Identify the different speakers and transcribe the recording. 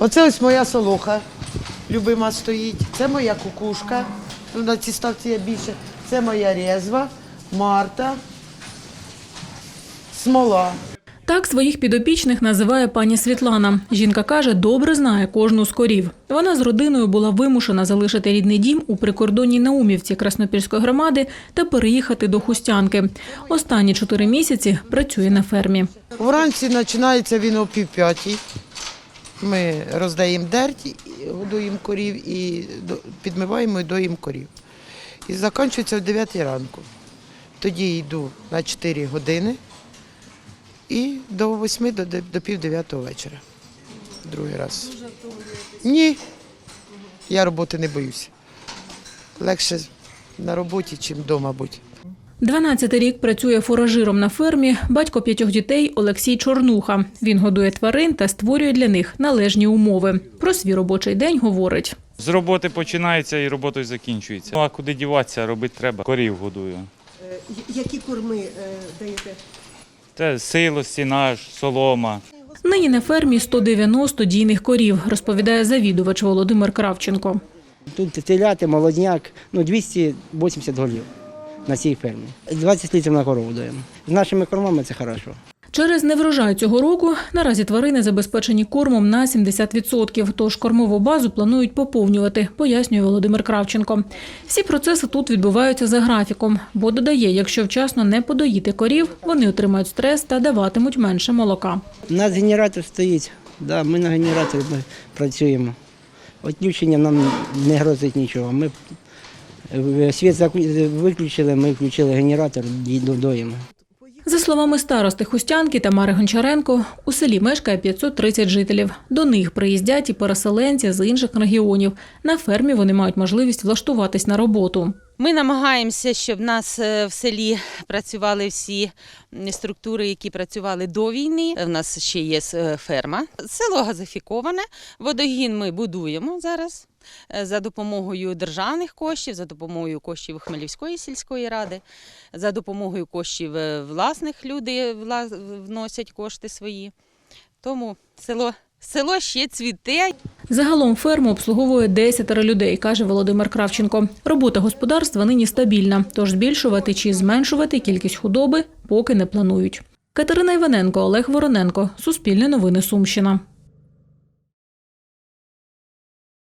Speaker 1: Оце ось моя солоха, любима стоїть. Це моя кукушка. Ну, на цій ставці є більше. Це моя резва, Марта, смола.
Speaker 2: Так своїх підопічних називає пані Світлана. Жінка каже, добре знає кожну з корів. Вона з родиною була вимушена залишити рідний дім у прикордонній Наумівці Краснопільської громади та переїхати до Хустянки. Останні чотири місяці працює на фермі.
Speaker 1: Вранці починається він о півп'ятій. Ми роздаємо дерть, годуємо корів і підмиваємо і доїмо корів. І закінчується в 9 ранку. Тоді йду на 4 години і до 8 до, до пів 9 вечора. Другий раз. Ні. Я роботи не боюся. Легше на роботі, ніж вдома бути.
Speaker 2: 12 рік працює фуражиром на фермі батько п'ятьох дітей Олексій Чорнуха. Він годує тварин та створює для них належні умови. Про свій робочий день говорить.
Speaker 3: З роботи починається і роботою закінчується. Ну а куди діватися, робити треба. Корів годую.
Speaker 4: Е, Які корми е, даєте?
Speaker 3: Це сило, сінаж, солома.
Speaker 2: Нині на фермі 190 дійних корів, розповідає завідувач Володимир Кравченко.
Speaker 5: Тут теляти, молодняк, ну 280 голів на цій фермі. 20 літрів на корову даємо. З нашими кормами це хорошо.
Speaker 2: Через неврожай цього року наразі тварини забезпечені кормом на 70%, тож кормову базу планують поповнювати, пояснює Володимир Кравченко. Всі процеси тут відбуваються за графіком, бо додає, якщо вчасно не подоїти корів, вони отримають стрес та даватимуть менше молока.
Speaker 5: У нас генератор стоїть, да, ми на генераторі працюємо. Відключення нам не грозить нічого. Ми світ заку- виключили, ми включили генератор і доїмо.
Speaker 2: За словами старости Хустянки Тамари Гончаренко, у селі мешкає 530 жителів. До них приїздять і переселенці з інших регіонів. На фермі вони мають можливість влаштуватись на роботу.
Speaker 6: Ми намагаємося, щоб в нас е, в селі працювали всі структури, які працювали до війни. У нас ще є е, ферма. Село газифіковане. Водогін ми будуємо зараз е, за допомогою державних коштів, за допомогою коштів Хмельницької сільської ради, за допомогою коштів е, власних вла- вносять кошти свої. Тому село, село ще цвіте.
Speaker 2: Загалом ферму обслуговує 10 людей, каже Володимир Кравченко. Робота господарства нині стабільна, тож збільшувати чи зменшувати кількість худоби поки не планують. Катерина Іваненко, Олег Вороненко. Суспільне новини Сумщина.